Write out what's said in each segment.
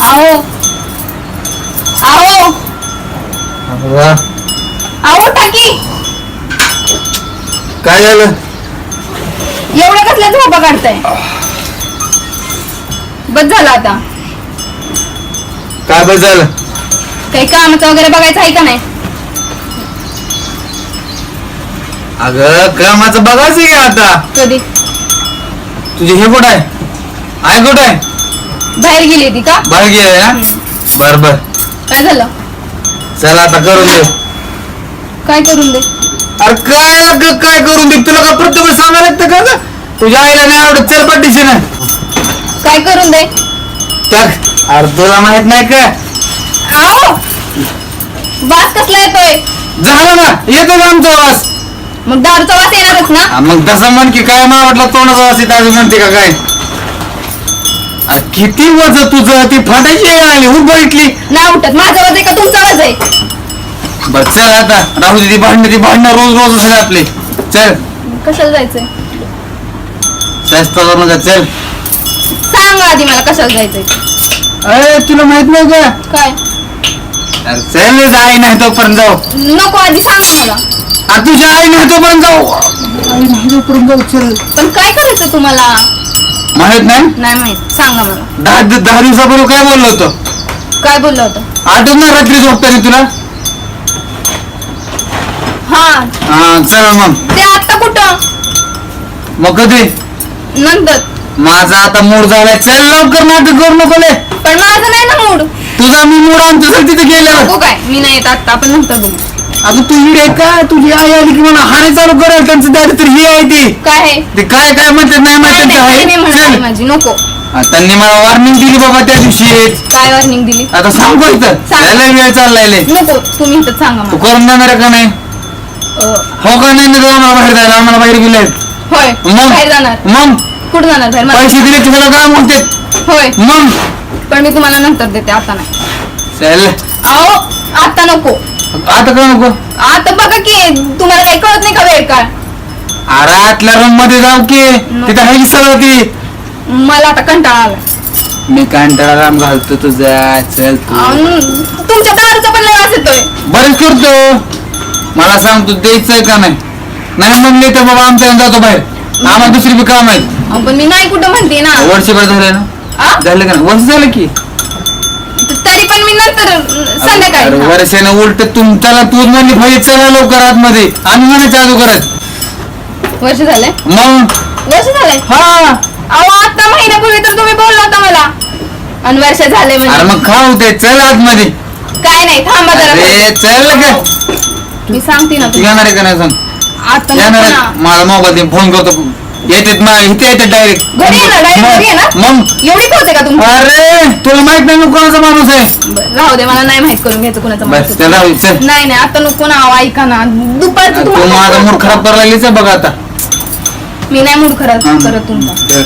आहो आहो वा, आहो टाकी। काय झालं? एवढ्या कसल्या झोपा काढताय? बस झालं आता. काय बस झालं? काही कामाचं वगैरे बघायचं आहे का नाही? अगं कामाचं बघायचं की आता? कधी? तुझे हे कुठं आहे? आहे कुठं आहे? बाहेर गेली ती का? बाहेर गेले ना? बर बर. काय झालं? चला आता करून दे काय करून दे? अरे काय अगं काय करून दे तुला का प्रत्येक वेळेस सांगायला लागतं का गं? तुझ्या आईला नाही आवडत चल पाठीशी ना. काय करून दे? टाक अरे तुला माहीत नाही का? वास कसला येतोय? झालं ना येतो का आमचा आवाज मग दारूचा वास येणारच ना? हा, मग तसं म्हण की काय मावटला तोंडाचा वास येत अजून म्हणते का काय? अरे किती वज तुझं? ती फाटायची आहे आली उठ बघितली नाही उठत माझा वाज आहे का तुमचा वाज आहे. बर चल आता. राहू दे ती भांडणं ती भांडणं रोज रोज असते आपले. चल. कशाला जायचंय? करू नका चल. सांग आधी मला कशाला जायचंय. अरे तुला माहीत नाही का? काय? अरे चल आई नाही तोपर्यंत जाऊ. नको आधी सांगा मला. अरे तुझ्या आई नाही तोपर्यंत जाऊ. आई नाही तोपर्यंत जाऊ चल. पण काय करायचं तुम्हाला? माहीत नाही? नाही माहीत. सांगा मला. दहा दहा दिवसापूर्वी काय बोललो होतो? काय बोललं होतं? आठवत ना रात्री झोपताना तुला? हा. हा चल मग. ते आता कुठं? मग कधी? नंतर. माझा आता मूड झालाय. चल लवकर नाटक करू नको पण माझं नाही ना मूड तुझा मी मूड आणतो चल तिथे गेल्यावर नको काय मी नाही येत आता आपण नंतर बघू. अगं तू इडे काय तुझी आई आली की मला हाणे चालू करेल त्यांचं दादी तर ही आहे ती. काय आहे? ते काय काय म्हणतात नाही माहिती नाही चल. माझी नको. त्यांनी मला वॉर्निंग दिली बाबा त्या दिवशी. काय वॉर्निंग दिली? आता सांगू इथं. सांग. त्याला वेळ चाललाय लय. नको तुम्ही इथं सांगा तू मला करून देणार आहे का नाही? अं, हो का नाही ना आम्हाला बाहेर जायला आम्हाला बाहेर गेले. होय मग? बाहेर जाणार. मग? कुठं जाणार बाहेर? मला- पैसे दिले तुला काय म्हणते होय. मग? पण मी तुम्हाला नंतर देते आता नाही. चल. अहो आता नको. आता काय नको? आता बघा की तुम्हाला काही कळत नाही का वेळ काय अरे आतल्या रूममध्ये जाऊ की. तिथं आहे की सगळं ती? मला आता कंटाळा आला मी कंटाळा राम घालतो तुझा. चल तू. तुमच्या दारूचा पण लय वास येतोय. बरेच करतो. मला सांग तू द्यायचंय का नाही? नाही म्हणले तर बाबा आमच्या जातो बाहेर. आम्हाला दुसरी बी काम आहेत. अहो, पण मी नाही कुठं म्हणते ना. वर्षभर झाले ना? झालं का नाही? वर्ष झालं की. तरी पण मी नंतर संध्याकाळी अरे हा. वर्षानं उलट तुमच्याला तू म्हणली पाहिजे चला लवकर आतमध्ये. आम्ही म्हणे चालू करत वर्ष झालंय? मग? वर्ष झालंय? हा. अहो आता महिन्यापूर्वी तर तुम्ही बोलला होता मला. आणि वर्ष झाले अरे म्हणजे मग खाऊ दे चल आतमध्ये. काय नाही थांबा जरा. अरे चल का मी सांगते ना तू तुम्हाला. येणार आहे का नाही सांग? आता येणार नको आहे? ना. मला मोबाईल फोन करतो. येतात मला इथे येतात डायरेक्ट घरी येणार डायरेक्ट घरी येणार मग एवढी पोहोचे का तुम्ही? अरे तुला माहीत नाही मी कोणाचा माणूस आहे. बरं, राहू दे मला नाही माहीत करून घ्यायचं कुणाचं माणूस बस राहू दे, चल नाही नाही आता नको ना ऐका ना. दुपारचं तू तुम्हाला माझा मूड खराब करायला लागलीच आहे बघा आता. मी नाही मूड खराब हा. करत तुमचा.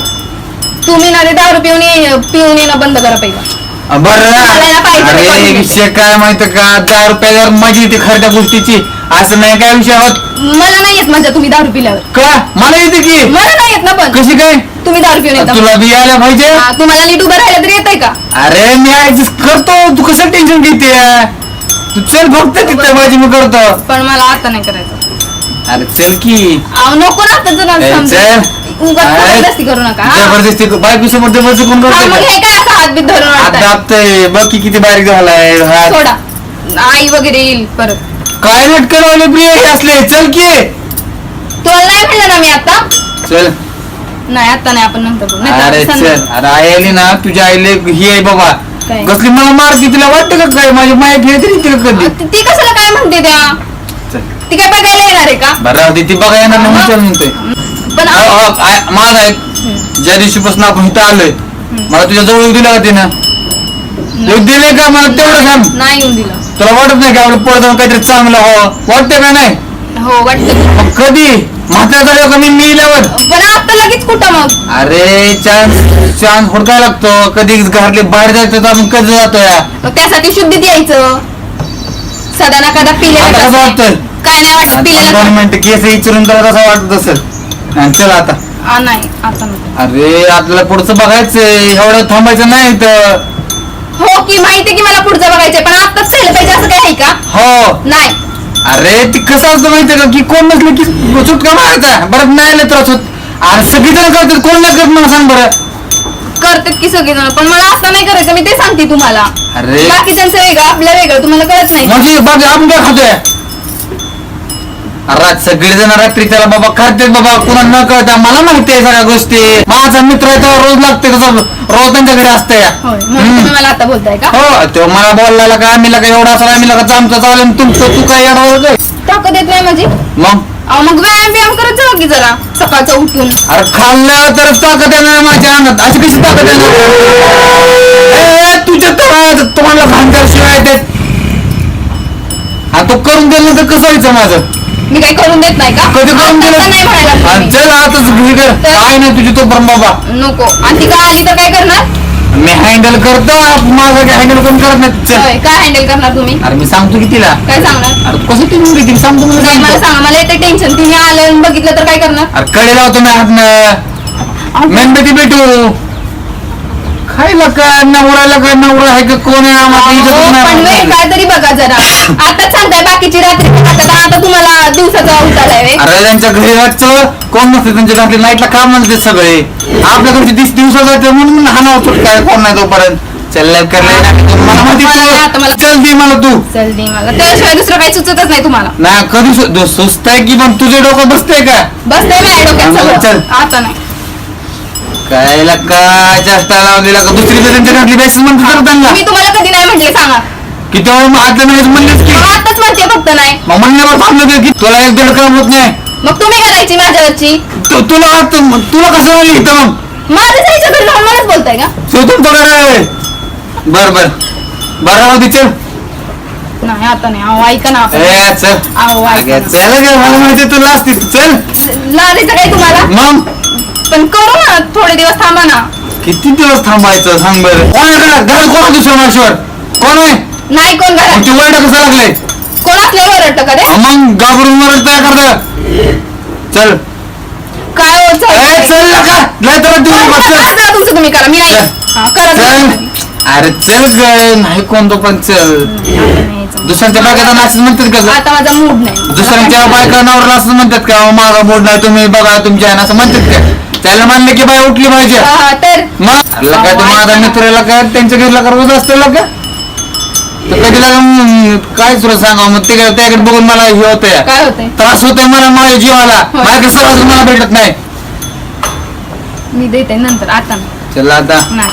तुम्ही ना ते दारू पिऊन ये- पिऊन येणं बंद करा पहिला. बरं. मला ना पाहिजे अरे करून विषय काय माहिती का? दहा रुपयावर मजा येते खरं गोष्टीची. असं नाही काय विषय होत मला नाही येत माझ्या तुम्ही दारू पिल्यावर. का? मला येते की? मला नाही येत ना पण. कशी काय? तुम्ही दारू पिऊन येता. तुला बी यायला पाहिजे. हा, तुम्हाला नीट उभं राहिलं तरी येतंय का? अरे मी ऍडजस्ट करतो. तू कसं टेन्शन घेते? तू चल फक्त तिथे माझी मी करतो. पण मला आता नाही करायचं. अरे चल की. अहो नको ना आता जरा ए, समजून. चल. उगाच अरे, जबरदस्ती करू नका हा? जबरदस्ती बायको समोर जबरदस्ती कोण हा, मग करते हे काय असं हात बीत धरून आता? दाबतय. बघ की किती बारीक झालाय. हात. सोडा. आई वगैरे येईल परत. काय नटकं लावले प्रिय? हे असले चल की. तुला नाही म्हणलं ना मी आता? चल. नाही आता नाही आपण नंतर बघू. अरे चल. अरे आई आली ना तुझ्या आईले ही आहे बाबा. काय? कसली मला मारती तुला वाटतं का काय? माझी माय तरी तिला कधी? ती ती कशाला काय म्हणते त्या? चल. ती काय बघायला येणार आहे का? बरं राहू दे ती बघा येणार नाही चल म्हणतोय पण अहो, आ- अहो, आय- माझा एक ज्या दिवशीपासून आपण इथं आलोय मला तुझ्या जवळ येऊ दिलं का तिनं? येऊ दिले का? मला तेवढं सांग. नाही येऊन दिलं. तुला वाटत नाही का आपलं पुढे जाऊन काहीतरी चांगलं हो वाटतं का नाही? हो वाटतं मग कधी? म्हातारा झाल्यावर का मी मिल्यावर पण आता लगेच कुठं मग? अरे चान्स चान्स हुडकाय लागतो. कधी घरातले बाहेर जायचं तर आपण कधी जातोय? मग त्यासाठी शुद्धीत यायचं सदा ना कदा आता कसं पिलेलं वाटतंय? काय नाही वाटत दोन पिलेलं. मिनिटं केस विचारून तर कसं वाटत असेल. आणि चल आता. आ, नाही आता नको अरे आपल्याला पुढचं बघायचंय. एवढं थांबायचं नाही तर हो की माहितीये की मला पुढचं बघायचंय पण आताच केलं पाहिजे असं काय आहे का? हो. नाही. अरे ती कसं असतं माहितीये का की कोण नसलं की सुटका मारायचा? बरं नाही आलं त्रास होत. अरे सगळीजण करतात कोण नाही करत मला सांग बरं. करतात की सगळेजण पण मला असं नाही करायचं मी ते सांगते तुम्हाला. अरे. बाकीच्यांचं वेगळं आपलं वेगळं तुम्हाला कळत नाही. म्हणजे बाकी आपण काय खातोय? अरे सगळेजण रात्री त्याला बाबा खाते बाबा कुणा न कळता. मला माहिती आहे सगळ्या गोष्टी. माझा मित्र आहे त्याला रोज लागते तसं. रोज त्यांच्या घरी असते. होय म्हणून तुम्ही मला आता बोलताय का? हो तो मला बोलला का? आम्ही का एवढा असं आम्ही का चामचा चालेल तुमचं तू काय येणार ताकद येत नाही माझी मग? अहो, मग व्यायाम व्यायाम करत जाऊ की जरा सकाळचं उठून. अरे खाल्लं तर ताकद येणार माझ्या अंगात. अशी कशी ताकद येणार? ए, तुझ्या तर तुम्हाला भांगर शिवाय देत हा तो करून दिलं तर कसं व्हायचं माझं? मी काही करून देत नाही का? कधी करून आता दिलं? नाही म्हणायला आणि तुम्ही. चल आताच घरी कर काय नाही तुझी तो ब्रह्म बाबा नको. आणि ती काय आली तर काय करणार? मी हँडल करतो. माझं काय हँडल कोण करत नाही? चल. होय काय हँडल करणार तुम्ही? अरे मी सांगतो की तिला. काय सांगणार? अरे कसं ती मुलगी सांगतो मला नाही, मला सांगतो. सांगा. मला येते टेन्शन तुम्ही आलं आणि बघितलं तर काय करणार? अरे कडे लावतो मी हातनं. मेणबत्ती भेटू खायला काय? नवऱ्याला काय नवरा आहे का? कोण आहे आम्हाला? नाही पण वेळ. काय तरी बघा जरा. आता सांगताय बाकीची रात्री आता आता तुम्हाला दिवसाचा उतार आहे अरे त्यांच्या घरी रातचं कोण नसते त्यांच्या घरातले नाईटला काम म्हणते सगळे? आपल्याकडचे दिस दिवसा जाते म्हणून हाणावर सुटकाय कोण नाही तोपर्यंत. चल करले मला माहिती मला आता तू मला- चल दे मला तू. चल दे मला. त्याशिवाय दुसरं काही सुचतच नाही तुम्हाला. नाही कधी सु- सुस्त आहे की पण तुझे डोकं बसते का? बसतंय माझ्या डोक्यात चल. सगळं. आता नाही. कायला काय जास्त लावलेला का? दुसरी त्यांच्या घरातली बेस म्हणते तर त्यांना. मी तुम्हाला कधी नाही म्हटले सांगा. किती वेळ मग आता नाही म्हणलेच की. मग आताच म्हणते फक्त नाही. मग म्हणल्यावर थांबलं की तुला एक दीड काम होत नाही. मग तुम्ही करायची माझ्यावरची. तु- तुला आता- तुला कसं म्हणलं इथं मग? माझं जायचं घरी राहून मलाच बोलताय का? तुमचं घर आहे. बर बर. बरं राहू दे चल. नाही आता नाही. अहो ऐका ना आपण. ए, चल. अहो ऐका अगं, चल ग मला माहिती तुला असते चल. ना. लाजायचं काय तुम्हाला? मग? पण करू ना थोडे दिवस थांबा ना. किती दिवस थांबायचं सांग बरं. कोण आहे घरात घरात कोण आहे दुसऱ्या माणसावर? कोण आहे? नाही कोण मग घरात? ती वरडा कसं लागले? कोण असल्यावर ओरडतं का रे? मग घाबरून वरड काय करत चल. काय ए, चाललंय? चल नका लय तर देऊ बरं, नका, चल. करा तुमचं तुम्ही करा. मी नाही. चल. हा, करा चल. अरे चल ग नाही कोणतो पण चल. नाही. दुसऱ्यांच्या बायकाचा नाचच म्हणतात का ग? आता माझा मूड नाही. दुसऱ्यांच्या बायका नवरा असं म्हणतात का? "अहो, माझा मूड नाही तुम्ही बघा तुमच्या आहे ना असं म्हणतात का? त्याला मानलं की बाय उठली पाहिजे. हा, तर मग अरे काय ते माझा मित्राला काय त्यांच्या घरीला का रोज असतं का तर कधी लागा काय तुला सांगा मग ते त्याकडे बघून मला हे होतंय. काय होतंय? त्रास होतोय मला माझ्या जीवाला. होय. माझ्याकडे सर्वांचं मला भेटत नाही. मी देते नंतर आता. नाही. चल आता. नाही.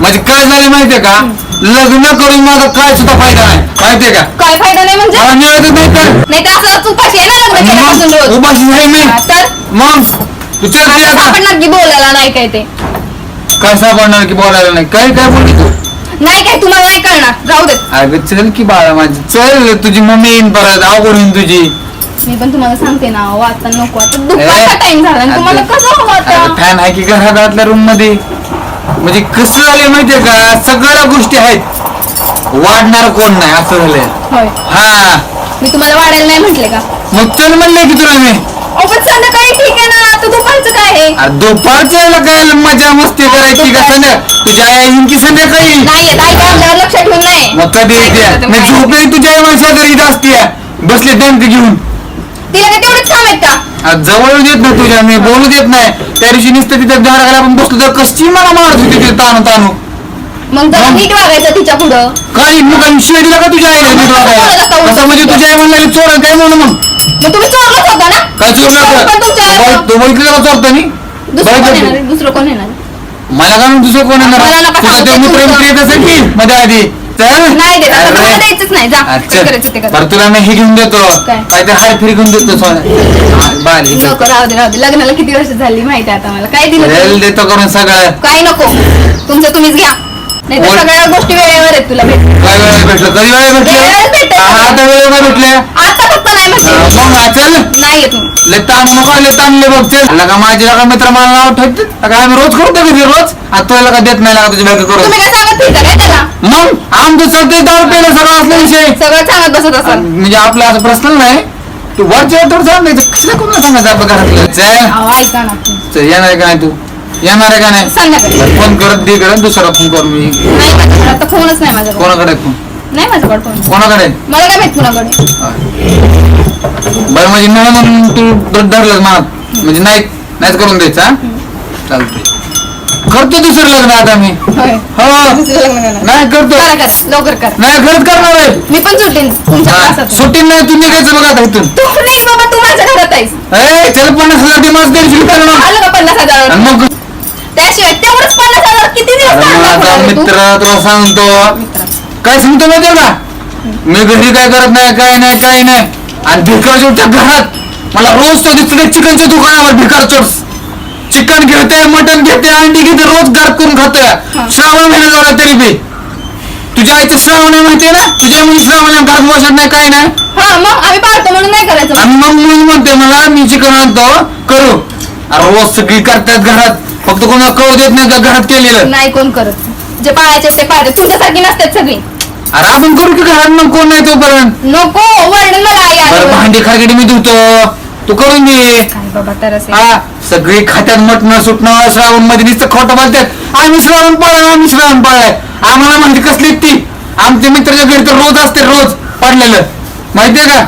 म्हणजे काय झाले माहितीये का? लग्न करून माझा काय सुद्धा फायदा नाही. माहितीये का? काय फायदा नाही म्हणजे? मला मिळतच नाही तर. नाही तर असं उपाशी आहे ना लग्न केल्यापासून मग रोज. उपाशी आहे मी. हा, तर? मग तू चल ते आता आता सापडणार की बोलायला नाही काय ते. काय सापडणार की बोलायला नाही? काय काय बोलली तू? नाही काय तुम्हाला नाही कळणार. राहू दे. अगं चल की बाळा माझी. चल तुझी मम्मी येईन परत. अवघड होईन तुझी. मी पण तुम्हाला सांगते ना अहो, आता नको. आता दुपारचा टाइम झाला आणि तुम्हाला कसं हवं आता? फॅन आहे की घरात आतल्या रूममध्ये म्हणजे कसं झालंय माहितीये का? सगळ्या गोष्टी आहेत. वाढणार कोण नाही असं झालंय. होय. हा. मी तुम्हाला वाढायला नाही म्हटले का? मग चल म्हणले की तुला मी अहो, पण संध्याकाळी ठीक आहे ना आता दुपारचं काय आहे अरे दुपारच्या वेळेला काय मजा मस्ती करायची का संध्या तुझ्या आई येईन की संध्याकाळी? नाही येत आई आपल्यावर लक्ष ठेवून नाही. मग कधी काय येते मी तुझ्या आई माझ्या घरी इथं असते बसले दंत घेऊन. तिला काय तेवढंच काम आहेत का आज जवळ देत नाही तुझ्या मी बोलू देत नाही. त्या दिवशी नुसतं तिथे झाडाखाली आपण बसलो तर कशी मला मारत होती तिथे ताणू ताणू. मग जरा? नीट वागायचं तिच्या पुढं. काही मग दिला का तुझ्या आईला नीट वागायला? असं म्हणजे तुझ्या आई म्हणला चोर काय म्हणू मग? मग तुम्ही चोरलाच होता ना? काय चोर पण तुमच्या आईला- तू बघितलं का दुसरं कोण येणार? बघितलं आहे? दुसरं कोण येणार? आहे? मला म्हणून दुसरं कोण येणार? मला नका तुझा सांगू, ते ते मित्र तुमचं. मित्र येत असेल की मध्ये आधी. चल. नाही देत आता अरे. तुम्हाला द्यायचंच नाही. जा. काय करायचं ते अच्छा करा. बरं तुला मी हे घेऊन देतो. काय? काय ते हाय फ्री घेऊन देतो सोन्या बाल नको राहू दे राहू दे. लग्नाला किती वर्ष झाली माहिती आहे आता मला. काय दिलं रेल? देतो करून सगळं. काय नको. तुमचं तुम्हीच घ्या. नाही तर बोल. सगळ्या गोष्टी वेळेवर आहेत तुला भेट काय वेळ भेटलं? कधी वेळ वेळेवर भेटले. आता वेळ काय नाही म्हणजे मग हा, चल नाही येत मी ले ताण नको ले ताणले बघ चल. लगा माझे मित्र मला नाव ठेवते? लगा आम्ही रोज करतो कधी रोज? आता तुला लगा देत नाही लगा तुझी बायको करून? तुम्ही काय सांगत फिरता काय त्याला? मग? आमचं सध्या दारू पेलं सगळं असलं विषय. सगळं सांगत बसत असाल म्हणजे आपलं असं प्रश्न नाही. तू वरच्या तर सांगायचं कसं कोणाला सांगायचं आपल्या घरातलं? चल, अहो, ऐका ना चल, येणार आहे का नाही तू? येणार आहे का नाही? संध्याकाळी फोन करत दे करत दुसरा फोन कर मी. नाही माझ्याकडे आता फोनच नाही माझ्याकडे. कोणाकडे फोन? नाही माझ्याकडे कोणाकडे? मला काय माहीत कुणाकडे. बरं म्हणजे नाही म्हणून तू धरलं मनात. म्हणजे नाही नाहीच करून द्यायचं चालतंय. करतो दुसरं लग्न आता मी. होय. हो. दुसरं लग्न करणार. नाही करतो. करा करा. लवकर करा. नाही खरंच करणार आहे. मी पण सुटेन तुमच्या हा, क्लासात सुट्टी नाही तू निघायचं बघा आता इथून. तू नाही बाबा तू माझ्या घरात आहेस. ए चल पन्नास हजार माझं दीडशे रुपये आणून. आलं का पन्नास आणि हजार मग? त्याशिवाय तेवढंच पन्नास हजार किती दिवस अरे माझा तू? मित्र तुला सांगतो. काय सांगतो माहितीये का मी घरी काय करत नाही काय नाही काय नाही. आणि भिकार चोरच्या घरात. मला रोज तो दिसतो चिकनच्या दुकानावर भिकार चोर चिकन घेते मटन घेते अंडी घेते रोज गार करून खातोय. श्रावण महिना झाला तरी बी. तुझ्या आईचं श्रावण आहे माहितीये ना? तुझ्या मुली श्रावण घरात बसत नाही काय नाही. हा मग आम्ही पाळतो म्हणून नाही करायचं आणि मग मुली म्हणते मला मी चिकन आणतो करू. अरे रोज सगळी करतात घरात. फक्त कोणाला कळू देत नाही का घरात केलेलं. नाही कोण करत. जे पाळायचे ते पाळते तुमच्यासारखी नसतात सगळी. अरे आपण करू की घरात मग कोण नाही तोपर्यंत. नको मला आई बरं आल्यावर. भांडी खारगडी मी धुतो. तू करून दे काय बाबा तर असे. हा सगळी खात्यात मटणं सुटणं श्रावणमध्ये नुसतं खोटं बोलतात. आम्ही श्रावण पाळलाय आम्ही श्रावण पाळलाय आम्हाला म्हणते कसली ती? आमच्या मित्राच्या घरी तर रोज असते रोज पडलेलं. माहितीये का?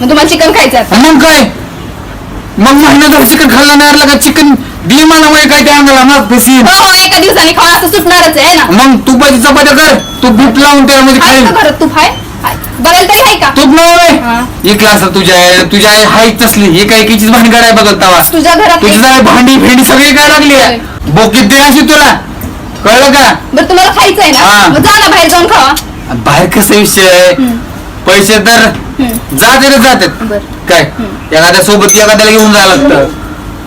मग तुम्हाला चिकन खायचं आता. मग काय? मग महिन्यात चिकन खाल्लं नाही का चिकन दे मला वय काय त्या अंगाला ना पिसी हो हो एका दिवसाने खावा असं सुटणारच आहे ना? मग तुपाची चपात्या कर. तू बीट लावून त्यामध्ये आहे खाईल का घरात तूप आहे. बघायला तरी आहे का? तूप हा. नव्हे एक क्लास तुझ्या आहे तुझ्या आहे हाय तसली. ही काय किचीच भांडी आहे बघत तवा. तुझ्या घरात तुझी. जरा भांडी भेंडी सगळी काय लागली आहे? बोकीत दे अशी तुला. कळलं का? बरं तुम्हाला खायचं आहे हा. ना मग जा ना बाहेर जाऊन खावा. बाहेर कसा विषय आहे? पैसे तर हम्म. जाते रे जातात बर. काय? एखाद्या सोबत एखाद्याला घेऊन जायला लागतं.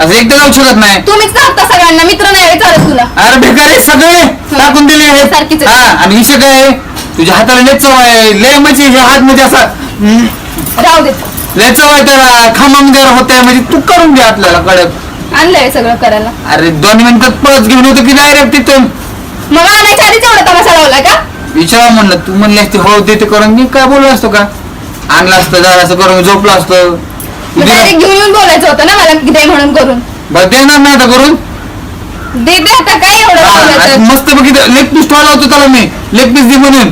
असं एकटं जाऊ शकत नाही. तुम्हीच सांगता सगळ्यांना मित्र नाही चालत तुला. अरे भिकारी सगळे टाकून दिले आहेत. सारखीच हा आहे. आणि विषय काय आहे? तुझ्या हाताला लय चव आहे. लय म्हणजे हे हात म्हणजे असा हम्म, राहू देत लय चव आहे त्याला. खांबा होते म्हणजे तू करून दे आपल्याला कळत. आणलंय सगळं करायला. अरे दोन मिनिटात पळत घेऊन होतो की डायरेक्ट तिथून? मग आणायच्या आधीच एवढा तमाशा लावला का? विचारा म्हणलं तू म्हणली असते हो देते करून. मी काय बोललो असतो का? आणलं असतं असं करून झोपलं असतं. डायरेक्ट घेऊन येऊन बोलायचं होतं ना मला दे म्हणून करून. बरं देणार नाही आता करून. दे दे आता काय एवढं? मस्त बघितलं लेग पीस ठेवला होता त्याला मी. लेग पीस दे म्हणून.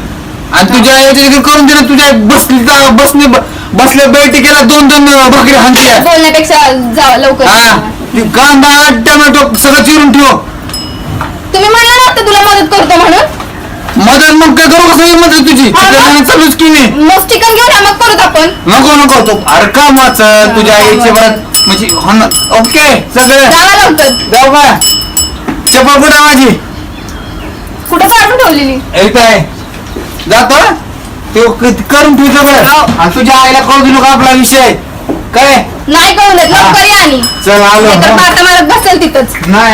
आणि तुझ्या याच्या इकडे करून दिलं तुझ्या बसली बसने बसल्या बैठकीला दोन दोन भाकरी हाणत्या बोलण्यापेक्षा जा लवकर. हा ती कांदा टोमॅटो सगळं चिरून ठेव. तुम्ही म्हणलं ना आता तुला मदत करतो म्हणून? मदत मग काय करू कसं मदत तुझी? हा. चिकन चालूच की मी मग चिकन घेऊन या, मग करूत आपण. नको नको. तो अरे का वाचल तुझ्या आईची परत म्हणजे हो ना. ओके सगळं. जावा लवकर. जाऊ का? चप्पल कुठं माझी कुठं काढून ठेवलेली? येत आहे. जातो ते क- करून ठेव सगळं हो. आणि तुझ्या आईला कळू दिलो का आपला विषय. काय? नाही कळून देत. लवकर या आणि. चल आलो. नाहीतर मारत बसेल तिथंच. नाही